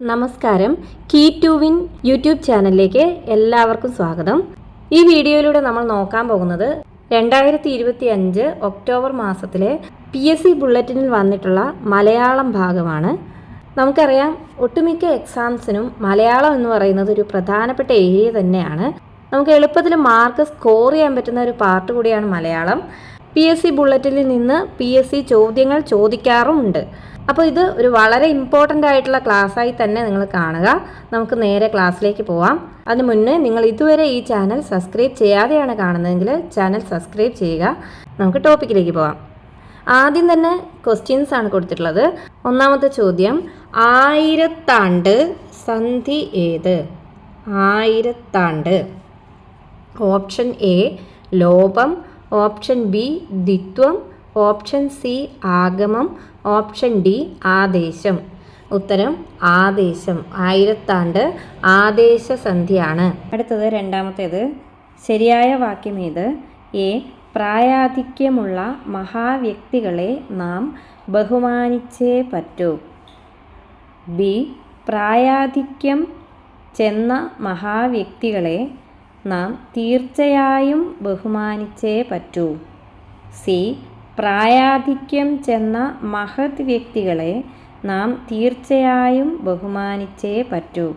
നമസ്കാരം. Key to win YouTube ചാനലിലേക്ക് എല്ലാവർക്കും സ്വാഗതം. ഈ വീഡിയോയിലൂടെ നമ്മൾ നോക്കാൻ പോകുന്നത് രണ്ടായിരത്തി ഇരുപത്തി അഞ്ച് ഒക്ടോബർ മാസത്തിലെ പി എസ് സി ബുള്ളറ്റിനിൽ വന്നിട്ടുള്ള മലയാളം ഭാഗമാണ്. നമുക്കറിയാം ഒട്ടുമിക്ക എക്സാംസിനും മലയാളം എന്ന് പറയുന്നത് ഒരു പ്രധാനപ്പെട്ട ഏരിയ തന്നെയാണ്. നമുക്ക് എളുപ്പത്തിൽ മാർക്ക് സ്കോർ ചെയ്യാൻ പറ്റുന്ന ഒരു പാർട്ട് കൂടിയാണ് മലയാളം. പി എസ് സി ബുള്ളറ്റിനിൽ നിന്ന് പി എസ് സി ചോദ്യങ്ങൾ ചോദിക്കാറുമുണ്ട്. അപ്പോൾ ഇത് ഒരു വളരെ ഇമ്പോർട്ടന്റ് ആയിട്ടുള്ള ക്ലാസ്സായി തന്നെ നിങ്ങൾ കാണുക. നമുക്ക് നേരെ ക്ലാസ്സിലേക്ക് പോവാം. അതിന് മുന്നേ നിങ്ങൾ ഇതുവരെ ഈ ചാനൽ സബ്സ്ക്രൈബ് ചെയ്യാതെയാണ് കാണുന്നതെങ്കിൽ ചാനൽ സബ്സ്ക്രൈബ് ചെയ്യുക. നമുക്ക് ടോപ്പിക്കിലേക്ക് പോവാം. ആദ്യം തന്നെ ക്വസ്റ്റ്യൻസ് ആണ് കൊടുത്തിട്ടുള്ളത്. ഒന്നാമത്തെ ചോദ്യം ആയിരത്താണ്ട് സന്ധി ഏത്? ആയിരത്താണ്ട്. ഓപ്ഷൻ എ ലോപം. ഓപ്ഷൻ ബി ദിത്വം ഓപ്ഷൻ സി ആഗമം. ഓപ്ഷൻ ഡി ആദേശം. ഉത്തരം ആദേശം. ആയിരത്താണ്ട് ആദേശസന്ധിയാണ് അടുത്തത് രണ്ടാമത്തേത് ശരിയായ വാക്യം ഏത്? എ. പ്രായാധിക്യമുള്ള മഹാവ്യക്തികളെ നാം ബഹുമാനിച്ചേ പറ്റൂ. ബി. പ്രായാധിക്യം ചെന്ന മഹാവ്യക്തികളെ നാം തീർച്ചയായും ബഹുമാനിച്ചേ പറ്റൂ. സി. പ്രായാധിക്യം ചെന്ന മഹത് വ്യക്തികളെ നാം തീർച്ചയായും ബഹുമാനിച്ചേ പറ്റൂ.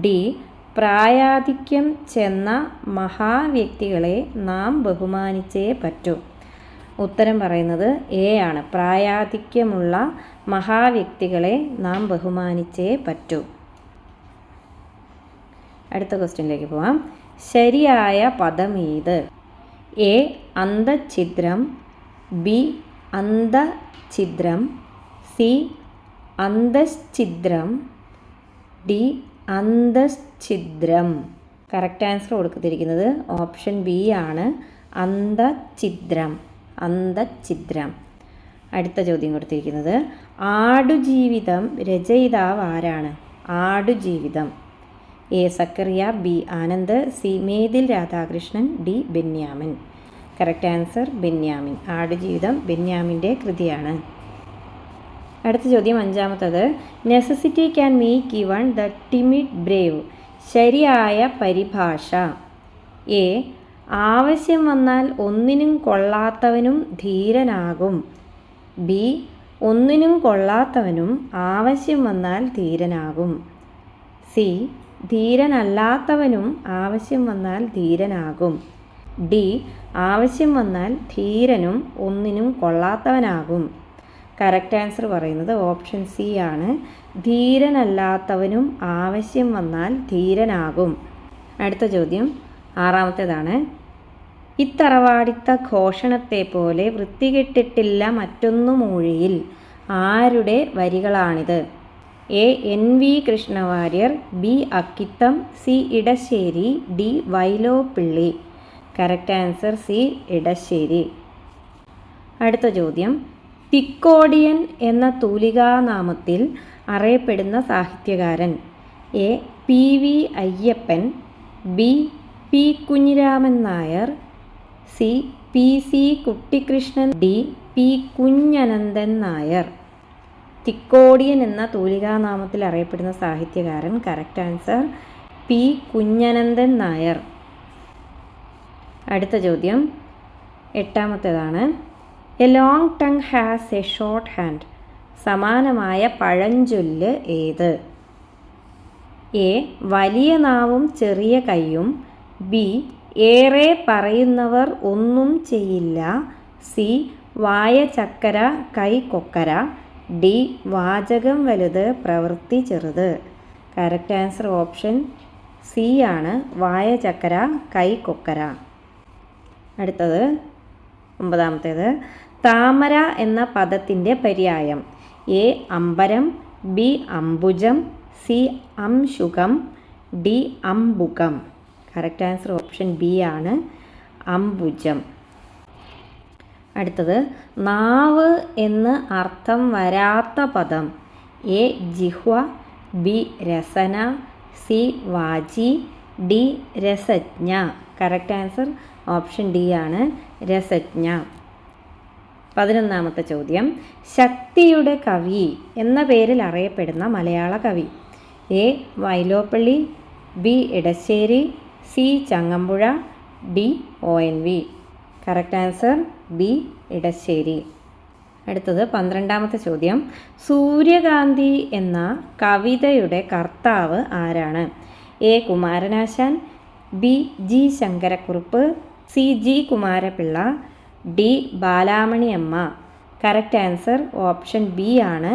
ഡി. പ്രായാധിക്യം ചെന്ന മഹാവ്യക്തികളെ നാം ബഹുമാനിച്ചേ പറ്റൂ. ഉത്തരം പറയുന്നത് എ ആണ്. പ്രായാധിക്യമുള്ള മഹാവ്യക്തികളെ നാം ബഹുമാനിച്ചേ പറ്റൂ. അടുത്ത ക്വസ്റ്റ്യനിലേക്ക് പോവാം. ശരിയായ പദം ഏത്? എ. അന്തഛിദ്രം ബി അന്തഛിദ്രം സി അന്തശ്ചിദ്രം ഡി അന്തശ്ചിദ്രം കറക്റ്റ് ആൻസർ കൊടുത്തിരിക്കുന്നത് ഓപ്ഷൻ ബി ആണ്. അന്തഛിദ്രം അന്തഛിദ്രം. അടുത്ത ചോദ്യം കൊടുത്തിരിക്കുന്നത് ആടുജീവിതം രചയിതാവ് ആരാണ്? Aadujeevitham. A Zacharia B Anand C Methil Radhakrishnan D Benyamin. Correct answer Benyamin. Aadujeevitham ബെന്യാമിന്റെ കൃതിയാണ്. അടുത്ത ചോദ്യം അഞ്ചാമത്തത്. Necessity can make even the timid brave ശരിയായ പരിഭാഷ. എ ആവശ്യം വന്നാൽ ഒന്നിനും കൊള്ളാത്തവനും ധീരനാകും. ബി ഒന്നിനും കൊള്ളാത്തവനും ആവശ്യം വന്നാൽ ധീരനാകും. സി ധീരനല്ലാത്തവനും ആവശ്യം വന്നാൽ ധീരനാകും. ഡി. ആവശ്യം വന്നാൽ ധീരനും ഒന്നിനും കൊള്ളാത്തവനാകും. കറക്റ്റ് ആൻസർ പറയുന്നത് ഓപ്ഷൻ സി ആണ്. ധീരനല്ലാത്തവനും ആവശ്യം വന്നാൽ ധീരനാകും. അടുത്ത ചോദ്യം ആറാമത്തേതാണ്. ഇത്തറവാടിത്ത ഘോഷണത്തെ പോലെ വൃത്തികെട്ടിട്ടില്ല മറ്റൊന്നു മൂഴിയിൽ ആരുടെ വരികളാണിത്? A. N. V. Krishna Warrier B. Akkitham C. Edasseri D. Vyloppilli. Correct answer C Edasseri. അടുത്ത ചോദ്യം. തിക്കോടിയൻ എന്ന തൂലികാനാമത്തിൽ അറിയപ്പെടുന്ന സാഹിത്യകാരൻ A P V Ayyappan B P Kunhiraman Nair C P C Kuttikrishnan D P Kunjananthan Nair. Thikkodiyan എന്ന തൂലികാനാമത്തിൽ അറിയപ്പെടുന്ന സാഹിത്യകാരൻ correct answer P Kunjananthan Nair. അടുത്ത ചോദ്യം. എട്ടാമത്തേതാണ്. A long tongue has a short hand സമാനമായ പഴഞ്ചൊല്ല് ഏത്? എ. വലിയ നാവും ചെറിയ കൈയും. ബി. ഏറെ പറയുന്നവർ ഒന്നും ചെയ്യില്ല. സി. വായ ചക്കര കൈ കൊക്കര. ഡി. വാചകം വലുത് പ്രവൃത്തി ചെറുത്. കറക്റ്റ് ആൻസർ ഓപ്ഷൻ സി ആണ്. വായ ചക്കര കൈ കൊക്കര. അടുത്തത് ഒമ്പതാമത്തേത്. താമര എന്ന പദത്തിന്റെ പര്യായം. എ അമ്പരം ബി അംബുജം സി അംശുഖം ഡി അംബുകം. കറക്റ്റ് ആൻസർ ഓപ്ഷൻ ബി ആണ് അംബുജം. അടുത്തത് നാവ് എന്ന് അർത്ഥം വരാത്ത പദം. എ ജിഹ്വ ബി രസന സി വാജി ഡി രസജ്ഞ. കറക്റ്റ് ആൻസർ ഓപ്ഷൻ ഡി ആണ് രസജ്ഞ. പതിനൊന്നാമത്തെ ചോദ്യം. ശക്തിയുടെ കവി എന്ന പേരിൽ അറിയപ്പെടുന്ന മലയാള കവി. A. Vyloppilli B. Edasseri C. Changampuzha D. O. N. V. Correct answer B. Edasseri. അടുത്തത് പന്ത്രണ്ടാമത്തെ ചോദ്യം. സൂര്യകാന്തി എന്ന കവിതയുടെ കർത്താവ് ആരാണ്? A. Kumaran Asan B. G. Sankara Kurup C G Kumara Pillai D Balamani Amma correct answer option B ആണ്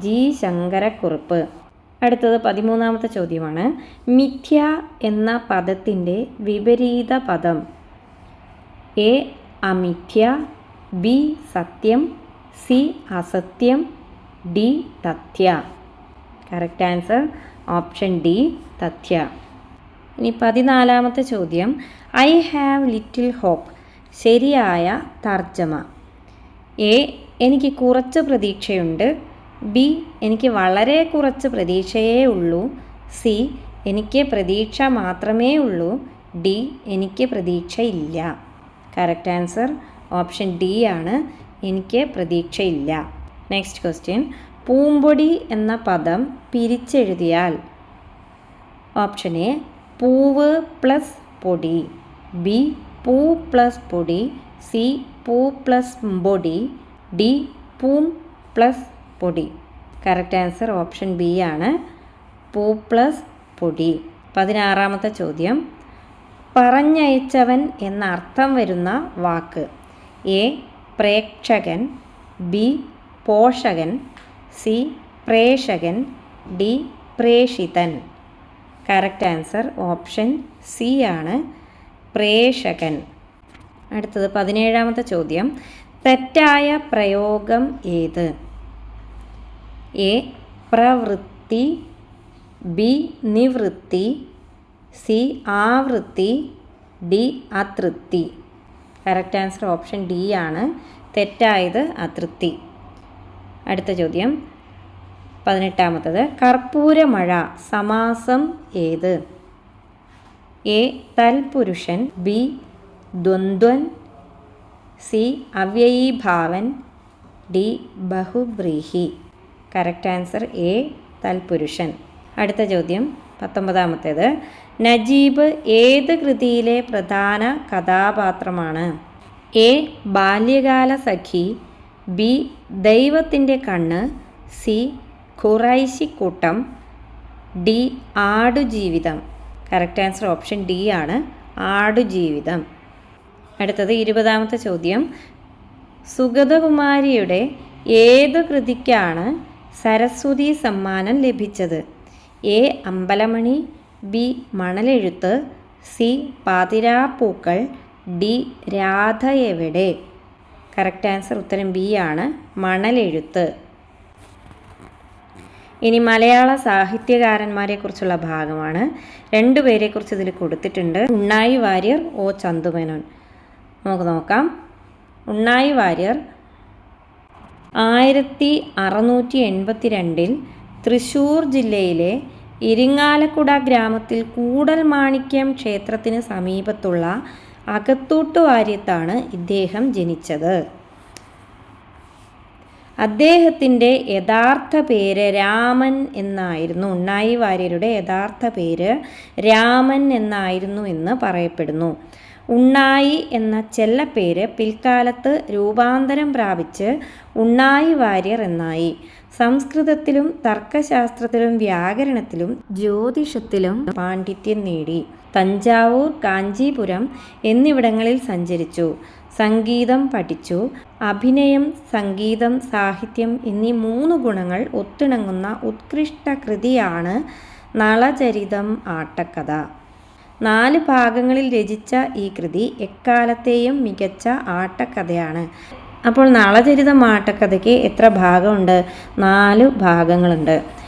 G Sankara Kurup. അടുത്തത് പതിമൂന്നാമത്തെ ചോദ്യമാണ്. മിഥ്യ എന്ന പദത്തിന്റെ വിപരീത പദം എ അമിഥ്യ ബി സത്യം സി അസത്യം ഡി തഥ്യ. കറക്റ്റ് ആൻസർ ഓപ്ഷൻ ഡി തഥ്യ. ഇനി പതിനാലാമത്തെ ചോദ്യം. ഐ ഹാവ് ലിറ്റിൽ ഹോപ്പ് ശരിയായ തർജമ. എ എനിക്ക് കുറച്ച് പ്രതീക്ഷയുണ്ട്. ബി എനിക്ക് വളരെ കുറച്ച് പ്രതീക്ഷയേ ഉള്ളൂ. സി എനിക്ക് പ്രതീക്ഷ മാത്രമേ ഉള്ളൂ. ഡി എനിക്ക് പ്രതീക്ഷയില്ല. കറക്റ്റ് ആൻസർ ഓപ്ഷൻ ഡി ആണ്. എനിക്ക് പ്രതീക്ഷയില്ല. നെക്സ്റ്റ് ക്വസ്റ്റ്യൻ പൂമ്പൊടി എന്ന പദം പിരിച്ചെഴുതിയാൽ. ഓപ്ഷൻ എ പൂവ് പ്ലസ് പൊടി. ബി പൂ പ്ലസ് പൊടി. സി പൂ പ്ലസ് പൊടി. ഡി പൂം പ്ലസ് പൊടി. കറക്റ്റ് ആൻസർ ഓപ്ഷൻ ബി ആണ്. പൂ പ്ലസ് പൊടി. പതിനാറാമത്തെ ചോദ്യം. പറഞ്ഞയച്ചവൻ എന്ന അർത്ഥം വരുന്ന വാക്ക്. എ പ്രേക്ഷകൻ. ബി പോഷകൻ. സി പ്രേഷകൻ. ഡി പ്രേഷിതൻ. കറക്റ്റ് ആൻസർ ഓപ്ഷൻ സി ആണ് പ്രേഷകൻ അടുത്തത് പതിനേഴാമത്തെ ചോദ്യം. തെറ്റായ പ്രയോഗം ഏത്? എ പ്രവൃത്തി ബി നിവൃത്തി സി ആവൃത്തി ഡി അതൃപ്തി. കറക്റ്റ് ആൻസർ ഓപ്ഷൻ ഡി ആണ്. തെറ്റായത് അതൃപ്തി. അടുത്ത ചോദ്യം. പതിനെട്ടാമത്തത്. കർപ്പൂരമഴ സമാസം ഏത്? എ. തൽപുരുഷൻ ബി. ദ്വന്ദ്വൻ സി. അവ്യയീഭാവൻ ഡി. ബഹുബ്രീഹി. Correct answer A. തൽപുരുഷൻ. അടുത്ത ചോദ്യം പത്തൊമ്പതാമത്തേത്. നജീബ് ഏത് കൃതിയിലെ പ്രധാന കഥാപാത്രമാണ്? എ. ബാല്യകാല സഖി ബി. ദൈവത്തിന്റെ കണ്ണ് C. Khuraishikkoottam D Aadujeevitham. Correct answer option D ആണ്. ആടുജീവിതം. അടുത്തത് ഇരുപതാമത്തെ ചോദ്യം. സുഗതകുമാരിയുടെ ഏത് കൃതിക്കാണ് സരസ്വതി സമ്മാനം ലഭിച്ചത്? A Ambalamani B Manalezhuthu C Pathirappookkal D Radha എവിടെ കറക്റ്റ് ആൻസർ ഉത്തരം ബി ആണ്. മണലെഴുത്ത്. ഇനി മലയാള സാഹിത്യകാരന്മാരെക്കുറിച്ചുള്ള ഭാഗമാണ്. രണ്ടുപേരെക്കുറിച്ച് ഇതിൽ കൊടുത്തിട്ടുണ്ട്. ഉണ്ണായി വാര്യർ ഓ ചന്തുമേനോൻ. നമുക്ക് നോക്കാം. ഉണ്ണായി വാര്യർ ആയിരത്തി അറുന്നൂറ്റി എൺപത്തി രണ്ടിൽ തൃശ്ശൂർ ജില്ലയിലെ ഇരിങ്ങാലക്കുട ഗ്രാമത്തിൽ കൂടൽ മാണിക്യം ക്ഷേത്രത്തിന് സമീപത്തുള്ള അകത്തൂട്ട് വാര്യത്താണ് ഇദ്ദേഹം ജനിച്ചത്. അദ്ദേഹത്തിന്റെ യഥാർത്ഥ പേര് രാമൻ എന്നായിരുന്നു. ഉണ്ണായി വാര്യരുടെ യഥാർത്ഥ പേര് രാമൻ എന്നായിരുന്നു എന്ന് പറയപ്പെടുന്നു. ഉണ്ണായി എന്ന ചെല്ലപ്പേര് പിൽക്കാലത്ത് രൂപാന്തരം പ്രാപിച്ച് ഉണ്ണായി വാര്യർ എന്നായി. സംസ്കൃതത്തിലും തർക്കശാസ്ത്രത്തിലും വ്യാകരണത്തിലും ജ്യോതിഷത്തിലും പാണ്ഡിത്യം നേടി. തഞ്ചാവൂർ കാഞ്ചീപുരം എന്നിവിടങ്ങളിൽ സഞ്ചരിച്ചു. സംഗീതം പഠിച്ചു. അഭിനയം സംഗീതം സാഹിത്യം എന്നീ മൂന്ന് ഗുണങ്ങൾ ഒത്തിണങ്ങുന്ന ഉത്കൃഷ്ട കൃതിയാണ് നളചരിതം ആട്ടക്കഥ. നാല് ഭാഗങ്ങളിൽ രചിച്ച ഈ കൃതി എക്കാലത്തെയും മികച്ച ആട്ടക്കഥയാണ്. അപ്പോൾ നളചരിതം ആട്ടക്കഥയ്ക്ക് എത്ര ഭാഗമുണ്ട്? നാല് ഭാഗങ്ങളുണ്ട്.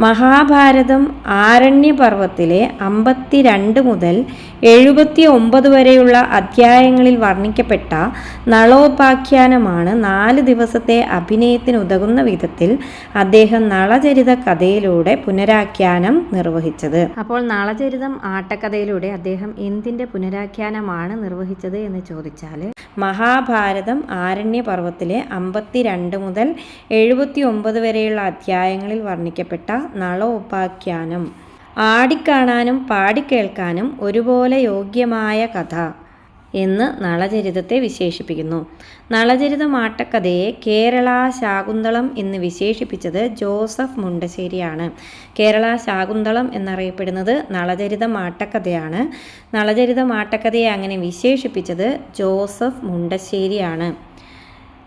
മഹാഭാരതം ആരണ്യപർവത്തിലെ അമ്പത്തിരണ്ട് മുതൽ എഴുപത്തി ഒമ്പത് വരെയുള്ള അധ്യായങ്ങളിൽ വർണിക്കപ്പെട്ട നളോപാഖ്യാനമാണ് നാല് ദിവസത്തെ അഭിനയത്തിന് ഉതകുന്ന വിധത്തിൽ അദ്ദേഹം നളചരിത കഥയിലൂടെ പുനരാഖ്യാനം നിർവഹിച്ചത്. അപ്പോൾ നളചരിതം ആട്ടക്കഥയിലൂടെ അദ്ദേഹം എന്തിന്റെ പുനരാഖ്യാനമാണ് നിർവഹിച്ചത് എന്ന് ചോദിച്ചാൽ മഹാഭാരതം ആരണ്യപർവത്തിലെ അമ്പത്തിരണ്ട് മുതൽ എഴുപത്തി ഒമ്പത് വരെയുള്ള അധ്യായങ്ങളിൽ വർണിക്കപ്പെട്ട നളോപാഖ്യാനം. ആടിക്കാണാനും പാടിക്കേൾക്കാനും ഒരുപോലെ യോഗ്യമായ കഥ എന്ന് നളചരിതത്തെ വിശേഷിപ്പിക്കുന്നു. നളചരിതം ആട്ടക്കഥയെ കേരള ശാകുന്തളം എന്ന് വിശേഷിപ്പിച്ചത് ജോസഫ് മുണ്ടശ്ശേരിയാണ്. കേരള ശാകുന്തളം എന്നറിയപ്പെടുന്നത് നളചരിതം ആട്ടക്കഥയാണ്. നളചരിതം ആട്ടക്കഥയെ അങ്ങനെ വിശേഷിപ്പിച്ചത് ജോസഫ് മുണ്ടശ്ശേരിയാണ്.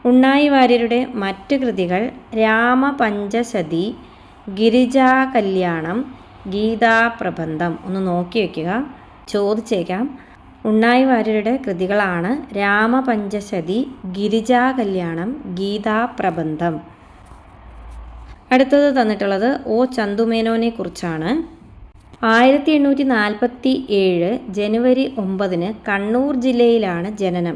ഉണ്ണായി വാര്യരുടെ മറ്റ് കൃതികൾ രാമപഞ്ചശതി ഗിരിജാ കല്യാണം ഗീതാപ്രബന്ധം ഒന്ന് നോക്കി വയ്ക്കുക ചോദിച്ചേക്കാം. ഉണ്ണായി വാര്യരുടെ കൃതികളാണ് രാമപഞ്ചശതി ഗിരിജാ കല്യാണം ഗീതാ പ്രബന്ധം അടുത്തത് തന്നിട്ടുള്ളത് ഒ ചന്തുമേനോനെ കുറിച്ചാണ്. ആയിരത്തി എണ്ണൂറ്റി നാൽപ്പത്തി ഏഴ് ജനുവരി ഒമ്പതിന് കണ്ണൂർ ജില്ലയിലാണ് ജനനം.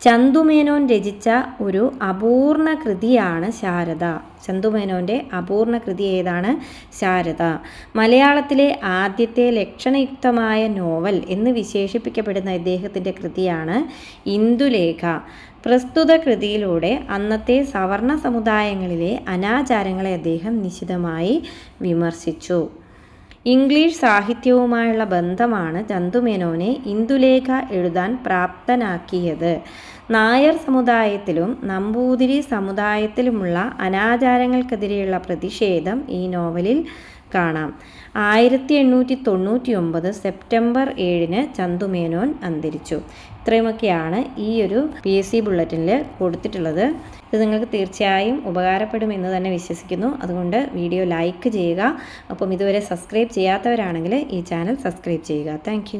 ചന്തുമേനോൻ രചിച്ച ഒരു അപൂർണ കൃതിയാണ് ശാരദ. ചന്തുമേനോന്റെ അപൂർണ കൃതി ഏതാണ്? ശാരദ. മലയാളത്തിലെ ആദ്യത്തെ ലക്ഷണയുക്തമായ നോവൽ എന്ന് വിശേഷിപ്പിക്കപ്പെടുന്ന ഇദ്ദേഹത്തിന്റെ കൃതിയാണ് ഇന്ദുലേഖ. പ്രസ്തുത കൃതിയിലൂടെ അന്നത്തെ സവർണ സമുദായങ്ങളിലെ അനാചാരങ്ങളെ അദ്ദേഹം നിശിതമായി വിമർശിച്ചു. ഇംഗ്ലീഷ് സാഹിത്യവുമായുള്ള ബന്ധമാണ് ചന്തുമേനോനെ ഇന്ദുലേഖ എഴുതാൻ പ്രാപ്തനാക്കിയത്. നായർ സമുദായത്തിലും നമ്പൂതിരി സമുദായത്തിലുമുള്ള അനാചാരങ്ങൾക്കെതിരെയുള്ള പ്രതിഷേധം ഈ നോവലിൽ കാണാം. ആയിരത്തി എണ്ണൂറ്റി തൊണ്ണൂറ്റി ഒമ്പത് സെപ്റ്റംബർ ഏഴിന് ചന്തുമേനോൻ അന്തരിച്ചു. ഇത്രയുമൊക്കെയാണ് ഈ ഒരു പി എസ് സി ബുള്ളറ്റിനിൽ കൊടുത്തിട്ടുള്ളത്. ഇത് നിങ്ങൾക്ക് തീർച്ചയായും ഉപകാരപ്പെടുമെന്ന് തന്നെ വിശ്വസിക്കുന്നു. അതുകൊണ്ട് വീഡിയോ ലൈക്ക് ചെയ്യുക. അപ്പം ഇതുവരെ സബ്സ്ക്രൈബ് ചെയ്യാത്തവരാണെങ്കിൽ ഈ ചാനൽ സബ്സ്ക്രൈബ് ചെയ്യുക. താങ്ക്